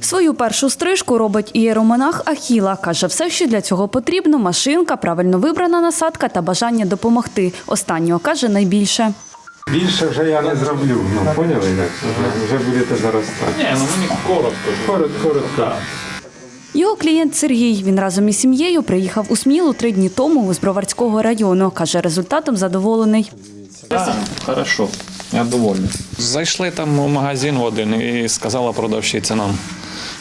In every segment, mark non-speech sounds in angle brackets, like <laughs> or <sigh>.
Свою першу стрижку робить ієромонах Ахіла. Каже, все, що для цього потрібно – машинка, правильно вибрана насадка та бажання допомогти. Останнього каже найбільше. Більше вже я не зроблю. Ну, поняли? як? Вже, вже будете заростати. Ні, ну мені коротко. Коротко, коротко. Його клієнт Сергій. Він разом із сім'єю приїхав у Смілу три дні тому з Броварського району. Каже, результатом задоволений. Так, хорошо, я довольний. Зайшли там у магазин один і сказала продавщиця нам,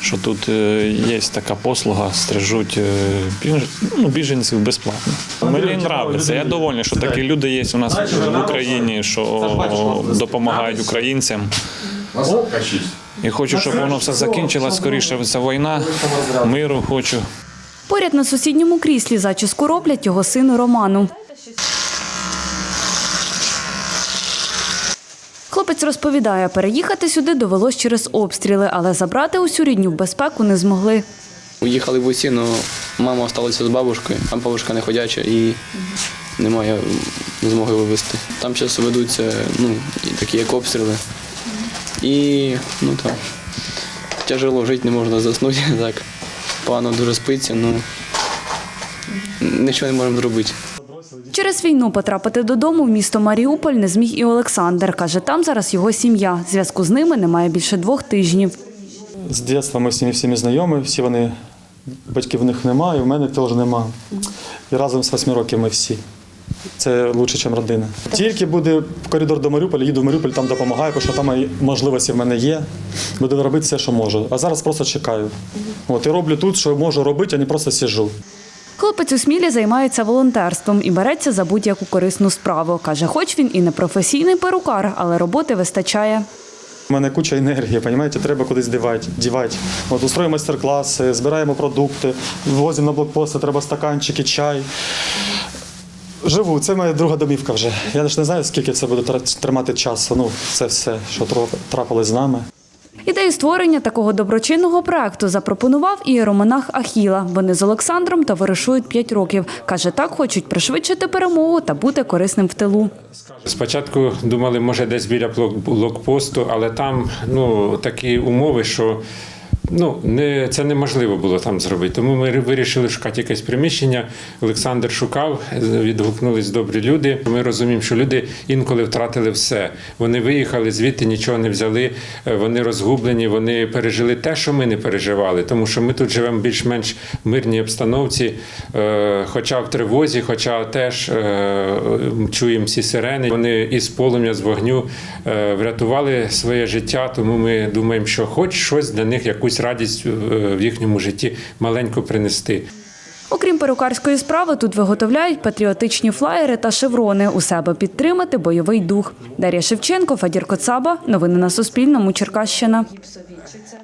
що тут е, є така послуга, стрижуть е, ну, біженців безплатно. Мені подобається. Я довольний, що такі люди є у нас в Україні, що допомагають українцям. І хочу, щоб воно все закінчилось скоріше. Ця війна, миру хочу. Поряд на сусідньому кріслі зачіску роблять його сину Роману. Хлопець розповідає, переїхати сюди довелось через обстріли, але забрати усю рідню в безпеку не змогли. Уїхали в усі, але мама залишилася з бабушкою, а бабушка не ходяча і немає не змогли вивезти. Там зараз ведуться ну, такі як обстріли. І ну так, тяжело жити, не можна заснути. <laughs> Так. Погано дуже спиться, ну нічого не можемо зробити. Через війну потрапити додому в місто Маріуполь не зміг і Олександр. Каже, там зараз його сім'я. Зв'язку з ними немає більше двох тижнів. З дитинства ми всіми всіми знайомі, всі вони, батьків в них немає, і в мене теж нема. І разом з восьми років ми всі. Це краще, ніж родина. Тільки буде коридор до Маріуполя, їду в Маріуполь, там допомагаю, тому що там можливості в мене є. Буду робити все, що можу. А зараз просто чекаю. От, і роблю тут, що можу робити, а не просто сиджу. Хлопець у Смілі займається волонтерством і береться за будь-яку корисну справу. Каже, хоч він і не професійний перукар, але роботи вистачає. У мене куча енергії, розумієте, треба кудись дівати. дівати. От устроюємо майстер-класи, збираємо продукти, вивозимо на блокпости, треба стаканчики, чай. Живу, це моя друга домівка вже. Я ж не знаю, скільки це буде тримати часу. Ну, це все, що трапилось з нами. Ідею створення такого доброчинного проекту запропонував і іеромонах Ахіла. Вони з Олександром товаришують 5 років. Каже, так хочуть пришвидшити перемогу та бути корисним в тилу. Спочатку думали, може, десь біля блокпосту, але там ну, такі умови, що ну, не, це неможливо було там зробити. Тому ми вирішили шукати якесь приміщення. Олександр шукав, відгукнулись добрі люди. Ми розуміємо, що люди інколи втратили все. Вони виїхали звідти, нічого не взяли, е, вони розгублені, вони пережили те, що ми не переживали, тому що ми тут живемо більш-менш в мирній обстановці, е, хоча в тривозі, хоча теж е, чуємо всі сирени. Вони із полум'я, з вогню врятували своє життя, тому ми думаємо, що хоч щось для них, якусь радість е, в їхньому житті маленьку принести. Окрім перукарської справи, тут виготовляють патріотичні флаєри та шеврони. У себе підтримати бойовий дух. Дар'я Шевченко, Фадір Коцаба. Новини на Суспільному. Черкащина.